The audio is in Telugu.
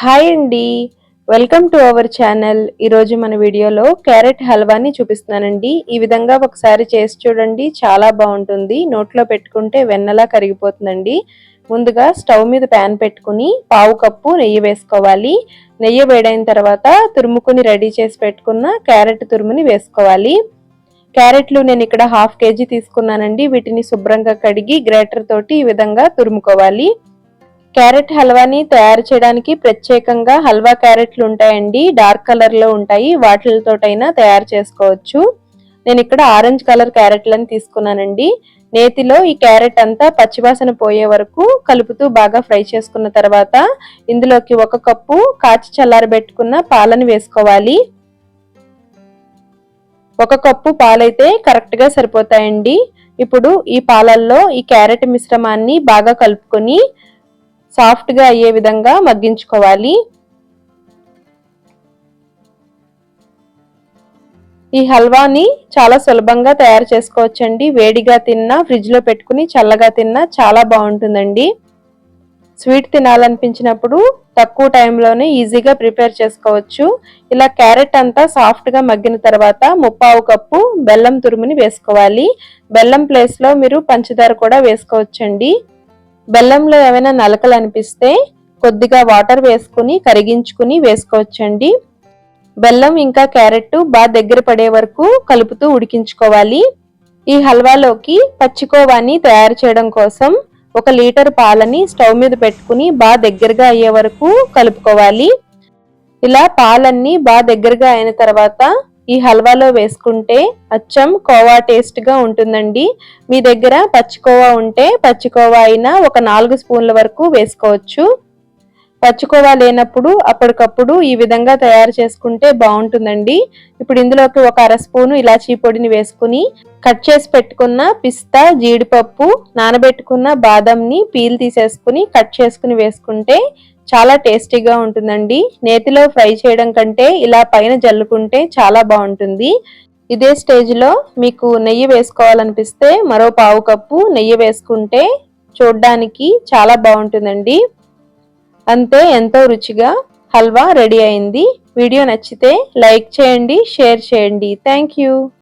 హాయ్ అండి. Welcome to our channel. ఈరోజు మన వీడియోలో క్యారెట్ హల్వాని చూపిస్తున్నానండి. ఈ విధంగా ఒకసారి చేసి చూడండి. చాలా బాగుంటుంది. నోట్లో పెట్టుకుంటే వెన్నలా కరిగిపోతుందండి. ముందుగా స్టవ్ మీద ప్యాన్ పెట్టుకుని పావు కప్పు నెయ్యి వేసుకోవాలి. నెయ్యి వేడైన తర్వాత తురుముకుని రెడీ చేసి పెట్టుకున్న క్యారెట్ తురుముని వేసుకోవాలి. క్యారెట్లు నేను ఇక్కడ హాఫ్ కేజీ తీసుకున్నానండి. వీటిని శుభ్రంగా కడిగి గ్రేటర్ తోటి ఈ విధంగా తురుముకోవాలి. క్యారెట్ హల్వాని తయారు చేయడానికి ప్రత్యేకంగా హల్వా క్యారెట్లు ఉంటాయండి. డార్క్ కలర్లో ఉంటాయి. వాటితోటైనా తయారు చేసుకోవచ్చు. నేను ఇక్కడ ఆరెంజ్ కలర్ క్యారెట్లను తీసుకున్నానండి. నేతిలో ఈ క్యారెట్ అంతా పచ్చివాసన పోయే వరకు కలుపుతూ బాగా ఫ్రై చేసుకున్న తర్వాత ఇందులోకి ఒక కప్పు కాచి చల్లారబెట్టుకున్న పాలని వేసుకోవాలి. ఒక కప్పు పాలైతే కరెక్ట్గా సరిపోతాయండి. ఇప్పుడు ఈ పాలల్లో ఈ క్యారెట్ మిశ్రమాన్ని బాగా కలుపుకొని సాఫ్ట్గా అయ్యే విధంగా మగ్గించుకోవాలి. ఈ హల్వాని చాలా సులభంగా తయారు చేసుకోవచ్చండి. వేడిగా తిన్నా ఫ్రిడ్జ్లో పెట్టుకుని చల్లగా తిన్నా చాలా బాగుంటుందండి. స్వీట్ తినాలనిపించినప్పుడు తక్కువ టైంలోనే ఈజీగా ప్రిపేర్ చేసుకోవచ్చు. ఇలా క్యారెట్ అంతా సాఫ్ట్గా మగ్గిన తర్వాత ముప్పావు కప్పు బెల్లం తురుముని వేసుకోవాలి. బెల్లం ప్లేస్లో మీరు పంచదార కూడా వేసుకోవచ్చండి. బెల్లంలో ఏమైనా నలకలు అనిపిస్తే కొద్దిగా వాటర్ వేసుకుని కరిగించుకుని వేసుకోవచ్చండి. బెల్లం ఇంకా క్యారెట్ బాగా దగ్గర పడే వరకు కలుపుతూ ఉడికించుకోవాలి. ఈ హల్వాలోకి పచ్చికోవాని తయారు చేయడం కోసం ఒక లీటర్ పాలని స్టవ్ మీద పెట్టుకుని బాగా దగ్గరగా అయ్యే వరకు కలుపుకోవాలి. ఇలా పాలన్నీ బాగా దగ్గరగా అయిన తర్వాత ఈ హల్వాలో వేసుకుంటే అచ్చం కోవా టేస్ట్గా ఉంటుందండి. మీ దగ్గర పచ్చికోవా ఉంటే పచ్చికోవా అయినా ఒక నాలుగు స్పూన్ల వరకు వేసుకోవచ్చు. పచ్చికోవా లేనప్పుడు అప్పటికప్పుడు ఈ విధంగా తయారు చేసుకుంటే బాగుంటుందండి. ఇప్పుడు ఇందులోకి ఒక అర స్పూను ఇలాచీ పొడిని వేసుకుని కట్ చేసి పెట్టుకున్న పిస్తా జీడిపప్పు నానబెట్టుకున్న బాదంని పీల్ తీసేసుకుని కట్ చేసుకుని వేసుకుంటే చాలా టేస్టీగా ఉంటుందండి. నేతిలో ఫ్రై చేయడం కంటే ఇలా పైన జల్లుకుంటే చాలా బాగుంటుంది. ఇదే స్టేజ్లో మీకు నెయ్యి వేసుకోవాలనిపిస్తే మరో పావు కప్పు నెయ్యి వేసుకుంటే చూడ్డానికి చాలా బాగుంటుందండి. అంతే ఎంతో రుచిగా హల్వా రెడీ అయింది. వీడియో నచ్చితే లైక్ చేయండి షేర్ చేయండి. Thank you.